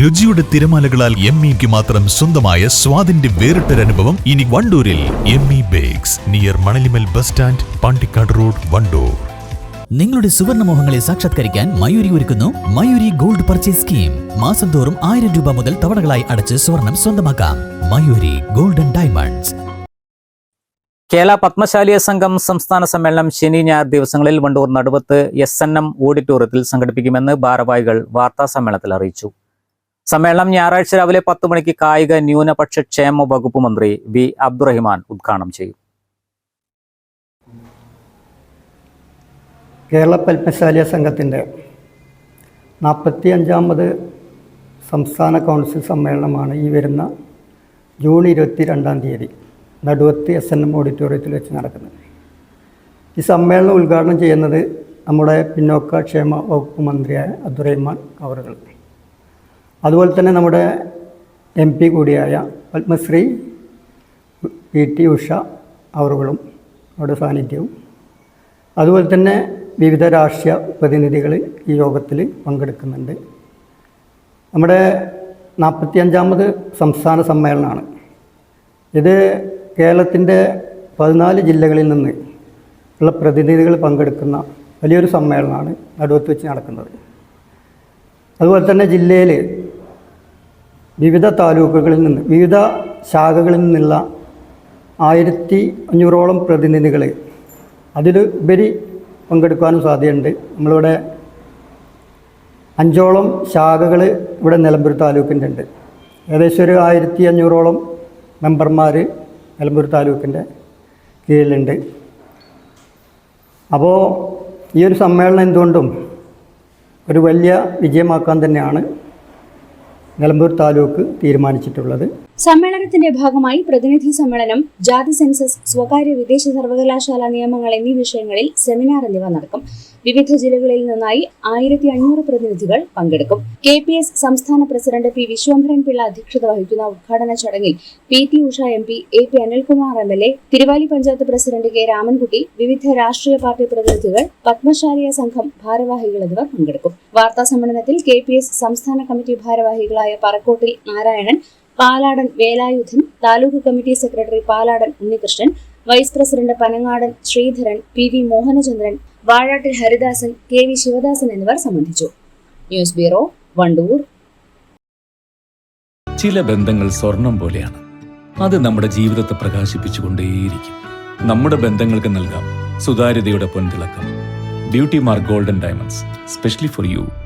രുചിയുടെ തിരമാലകളാൽ എം ഇക്ക് മാത്രം സ്വന്തമായ സ്വാദിന്റെ വേറിട്ടൊരനുഭവം ഇനി വണ്ടൂരിൽ M E bakes near Manalimal bus stand Pandikkad road Wandoor. നിങ്ങളുടെ സുവർണമോഹങ്ങളെ സാക്ഷാത്കരിക്കാൻ മയൂരി ഒരുക്കുന്നു മയൂരി ഗോൾഡ് പർച്ചേസ് സ്കീം മാസം തോറും ആയിരം രൂപ മുതൽ തവണകളായി അടച്ച് സ്വർണം സ്വന്തമാക്കാം. മയൂരി ഗോൾഡൻ ഡയമണ്ട്സ് കേരള പത്മശാലിയ സംഘം സംസ്ഥാന സമ്മേളനം ശനി ഞായർ ദിവസങ്ങളിൽ Wandoor Naduvath S N M ഓഡിറ്റോറിയത്തിൽ സംഘടിപ്പിക്കുമെന്ന് ഭാരവാഹികൾ വാർത്താ സമ്മേളനത്തിൽ അറിയിച്ചു. സമ്മേളനം ഞായറാഴ്ച രാവിലെ പത്ത് മണിക്ക് കായിക ന്യൂനപക്ഷ ക്ഷേമ വകുപ്പ് മന്ത്രി വി അബ്ദുറഹിമാൻ ഉദ്ഘാടനം ചെയ്യും. കേരള പൽപ്പശാലിയ സംഘത്തിന്റെ നാൽപ്പത്തി അഞ്ചാമത് സംസ്ഥാന കൗൺസിൽ സമ്മേളനമാണ് ഈ വരുന്ന ജൂൺ ഇരുപത്തി രണ്ടാം തീയതി നടുവത്ത് എസ് എൻ എം ഓഡിറ്റോറിയത്തിൽ വെച്ച് നടക്കുന്നത്. ഈ സമ്മേളനം ഉദ്ഘാടനം ചെയ്യുന്നത് നമ്മുടെ പിന്നോക്ക ക്ഷേമ വകുപ്പ് മന്ത്രിയായ അബ്ദുറഹിമാൻ അവറുകൾ അതുപോലെ തന്നെ നമ്മുടെ എം പി കൂടിയായ പത്മശ്രീ പി ടി ഉഷ അവറുകളും അവരുടെ സാന്നിധ്യവും. അതുപോലെ തന്നെ വിവിധ രാഷ്ട്രീയ പ്രതിനിധികൾ ഈ യോഗത്തിൽ പങ്കെടുക്കുന്നുണ്ട്. നമ്മുടെ നാൽപ്പത്തി അഞ്ചാമത് സംസ്ഥാന സമ്മേളനമാണ്. ഇത് കേരളത്തിന്റെ പതിനാല് ജില്ലകളിൽ നിന്ന് ഉള്ള പ്രതിനിധികൾ പങ്കെടുക്കുന്ന വലിയൊരു സമ്മേളനമാണ് നടുവത്ത് വെച്ച് നടക്കുന്നത്. അതുപോലെ തന്നെ ജില്ലയിൽ വിവിധ താലൂക്കുകളിൽ നിന്ന് വിവിധ ശാഖകളിൽ നിന്നുള്ള ആയിരത്തി അഞ്ഞൂറോളം പ്രതിനിധികൾ അതിൽ ഉപരി പങ്കെടുക്കാനും സാധ്യതയുണ്ട്. നമ്മളിവിടെ അഞ്ചോളം ശാഖകൾ ഇവിടെ നിലമ്പൂർ താലൂക്കിന്റെ ഉണ്ട്. ഏകദേശം ഒരു ആയിരത്തി അഞ്ഞൂറോളം മെമ്പർമാർ നിലമ്പൂർ താലൂക്കിന്റെ കീഴിലുണ്ട്. അപ്പോൾ ഈ ഒരു സമ്മേളനം എന്തുകൊണ്ടും ഒരു വലിയ വിജയമാക്കാൻ തന്നെയാണ് നിലമ്പൂർ താലൂക്ക് തീരുമാനിച്ചിട്ടുള്ളത്. സമ്മേളനത്തിന്റെ ഭാഗമായി പ്രതിനിധി സമ്മേളനം ജാതി സെൻസസ് സ്വകാര്യ വിദേശ സർവകലാശാല നിയമങ്ങൾ എന്നീ വിഷയങ്ങളിൽ സെമിനാർ എന്നിവ നടക്കും. വിവിധ ജില്ലകളിൽ നിന്നായി ആയിരത്തി അഞ്ഞൂറ് പ്രതിനിധികൾ പങ്കെടുക്കും. കെ പി എസ് സംസ്ഥാന പ്രസിഡന്റ് പി വിശ്വംഭരൻ പിള്ള അധ്യക്ഷത വഹിക്കുന്ന ഉദ്ഘാടന ചടങ്ങിൽ P T Usha M P A P Anilkumar M L A Thiruvali panchayat president K Ramankutty വിവിധ രാഷ്ട്രീയ പാർട്ടി പ്രതിനിധികൾ പത്മശാലിയ സംഘം ഭാരവാഹികൾ എന്നിവർ പങ്കെടുക്കും. വാർത്താ സമ്മേളനത്തിൽ കെ പി എസ് സംസ്ഥാന കമ്മിറ്റി ഭാരവാഹികളായ Parakkottil Narayanan Paladan Velayudhan taluk committee secretary Paladan Unnikrishnan vice president Panangadan Sreedharan P V Mohanachandran Vazhattil Haridasan K V Sivadasan എന്നിവർ സംബന്ധിച്ചു. News bureau Wandoor. ചില ബന്ധങ്ങൾ സ്വർണം പോലെയാണ്. അത് നമ്മുടെ ജീവിതത്തെ പ്രകാശിപ്പിച്ചുകൊണ്ടേയിരിക്കും. നമ്മുടെ ബന്ധങ്ങൾക്ക് നൽകാം സുതാര്യതയുടെ പൊൻതിളക്കം beauty mark golden diamonds specially for you.